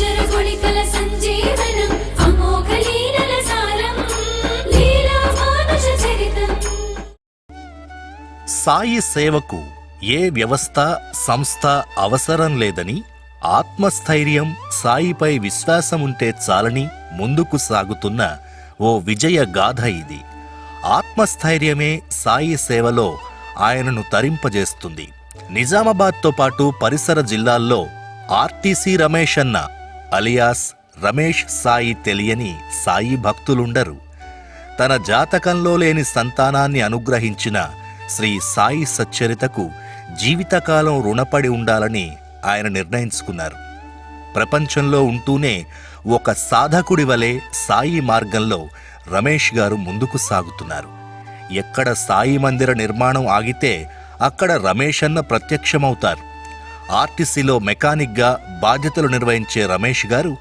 అక్షర గుళికల సంజీవనం అమోఘ లీలల సారం లీలా మానుష చరితం. సాయి సేవకు ఏ వ్యవస్థ సంస్థ అవసరం లేదని ఆత్మస్థైర్యం సాయిపై విశ్వాసం ఉంటే చాలని ముందుకు సాగుతున్న ఓ విజయ గాథ ఇది. ఆత్మస్థైర్యమే సాయి సేవలో ఆయనను తరింపజేస్తుంది. నిజామాబాద్తో పాటు పరిసర జిల్లాల్లో ఆర్టీసీ రమేష్ అన్న అలియాస్ రమేష్ సాయి తెలియని సాయి భక్తులుండరు. తన జాతకంలో లేని సంతానాన్ని అనుగ్రహించిన శ్రీ సాయి సచ్చరితకు జీవితకాలం రుణపడి ఉండాలని ఆయన నిర్ణయించుకున్నారు. ప్రపంచంలో ఉంటూనే ఒక సాధకుడి వలె సాయి మార్గంలో రమేష్ గారు ముందుకు సాగుతున్నారు. ఎక్కడ సాయి మందిర నిర్మాణం ఆగితే అక్కడ రమేష్ అన్న ప్రత్యక్షమవుతారు. ఆర్టీసీలో మెకానిక్గా బాధ్యతలు నిర్వహించే రమేష్ గారు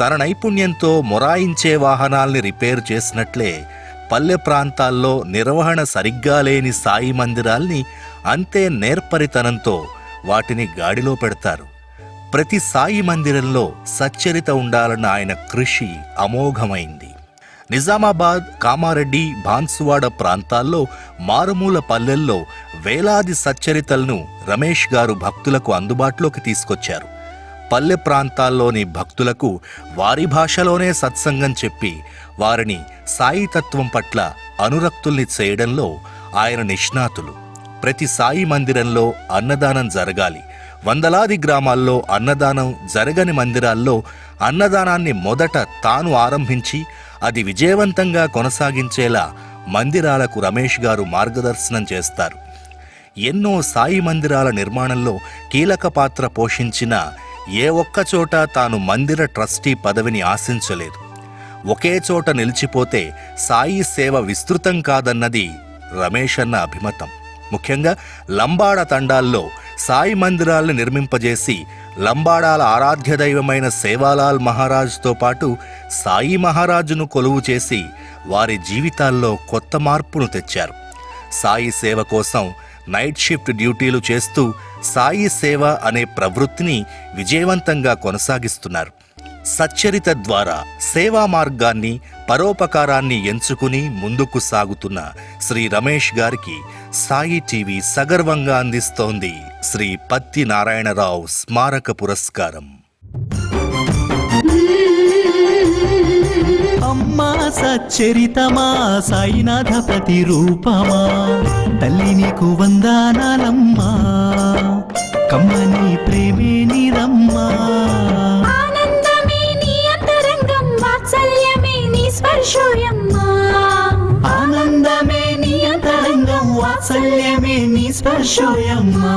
తన నైపుణ్యంతో మొరాయించే వాహనాల్ని రిపేర్ చేసినట్లే పల్లె ప్రాంతాల్లో నిర్వహణ సరిగ్గా లేని సాయి మందిరాల్ని అంతే నేర్పరితనంతో వాటిని గాడిలో పెడతారు. ప్రతి సాయి మందిరంలో సచ్చరిత ఉండాలన్న ఆయన కృషి అమోఘమైంది. నిజామాబాద్ కామారెడ్డి బాన్సువాడ ప్రాంతాల్లో మారుమూల పల్లెల్లో వేలాది సచ్చరితలను రమేష్ గారు భక్తులకు అందుబాటులోకి తీసుకొచ్చారు. పల్లె ప్రాంతాల్లోని భక్తులకు వారి భాషలోనే సత్సంగం చెప్పి వారిని సాయితత్వం పట్ల అనురక్తుల్ని చేయడంలో ఆయన నిష్ణాతులు. ప్రతి సాయి మందిరంలో అన్నదానం జరగాలి. వందలాది గ్రామాల్లో అన్నదానం జరగని మందిరాల్లో అన్నదానాన్ని మొదట తాను ఆరంభించి అది విజయవంతంగా కొనసాగించేలా మందిరాలకు రమేష్ గారు మార్గదర్శనం చేస్తారు. ఎన్నో సాయి మందిరాల నిర్మాణంలో కీలక పాత్ర పోషించిన ఏ ఒక్క చోట తాను మందిర ట్రస్టీ పదవిని ఆశించలేదు. ఒకే చోట నిలిచిపోతే సాయి సేవ విస్తృతం కాదన్నది రమేష్ అన్న అభిమతం. ముఖ్యంగా లంబాడ తండాల్లో సాయి మందిరాల్ని నిర్మింపజేసి లంబాడాల ఆరాధ్య దైవమైన సేవాలాల్ మహారాజుతో పాటు సాయి మహారాజును కొలువు చేసి వారి జీవితాల్లో కొత్త మార్పును తెచ్చారు. సాయి సేవ కోసం నైట్ షిఫ్ట్ డ్యూటీలు చేస్తూ సాయి సేవ అనే ప్రవృత్తిని విజయవంతంగా కొనసాగిస్తున్నారు. సచ్చరిత ద్వారా సేవా మార్గాన్ని పరోపకారాన్ని ఎంచుకుని ముందుకు సాగుతున్న శ్రీ రమేష్ గారికి సాయి టీవీ సగర్వంగా అందిస్తోంది శ్రీ పత్తి నారాయణరావు స్మారక పురస్కారం. అమ్మా సచ్చరితమా సాయినాథ ప్రతిరూపమా తల్లి నీకు వందానాలమ్మా కమ్మని ప్రేమే నీరమ్మా. వాత్సల్యమే నీ స్పర్శోయమ్మా.